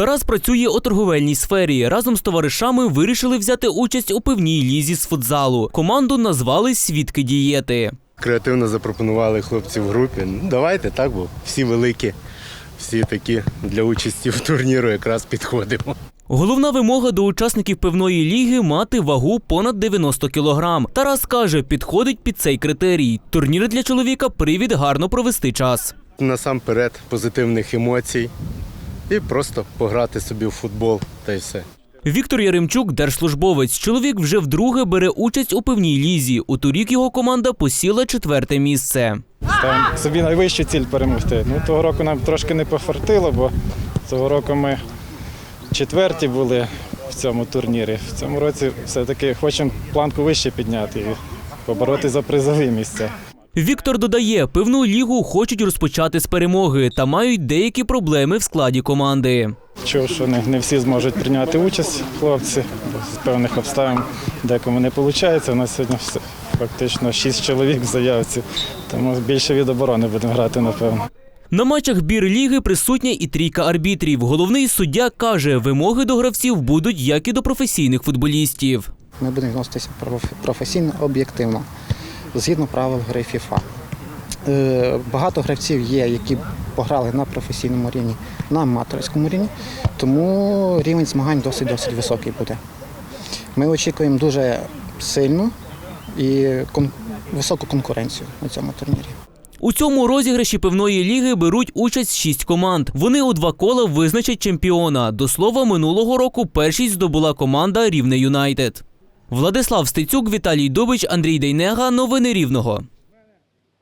Тарас працює у торговельній сфері. Разом з товаришами вирішили взяти участь у певній лізі з футзалу. Команду назвали Свідки дієти. Креативно запропонували хлопці в групі. Ну, давайте так, бо всі великі, всі такі для участі в турніру якраз підходимо. Головна вимога до учасників певної ліги мати вагу понад 90 кілограм. Тарас каже, підходить під цей критерій. Турнір для чоловіка привід гарно провести час. Насамперед позитивних емоцій і просто пограти собі в футбол та й все. Віктор Яремчук, держслужбовець. Чоловік вже вдруге бере участь у певній лізі. У торік його команда посіла четверте місце. Ставимо собі найвищу ціль перемогти. Ну, того року нам трошки не пофартило, бо цього року ми четверті були в цьому турнірі. В цьому році все-таки хочемо планку вище підняти і побороти за призові місця. Віктор додає, певну лігу хочуть розпочати з перемоги та мають деякі проблеми в складі команди. Чув, що не, не всі зможуть прийняти участь хлопці, з певних обставин декому не виходить. У нас сьогодні все- фактично шість чоловік в заявці, тому більше від оборони будемо грати, напевно. На матчах бір-ліги присутня і трійка арбітрів. Головний суддя каже, вимоги до гравців будуть як і до професійних футболістів. Ми будемо відноситися професійно, об'єктивно, згідно правил гри FIFA. Е, Багато гравців є, які пограли на професійному рівні, на аматорському рівні, тому рівень змагань досить-досить високий буде. Ми очікуємо дуже сильну і високу конкуренцію на цьому турнірі. У цьому розіграші певної ліги беруть участь шість команд. Вони у два кола визначать чемпіона. До слова, минулого року першість здобула команда Рівне Юнайтед. Владислав Стецюк, Віталій Дубич, Андрій Дейнега. Новини Рівного.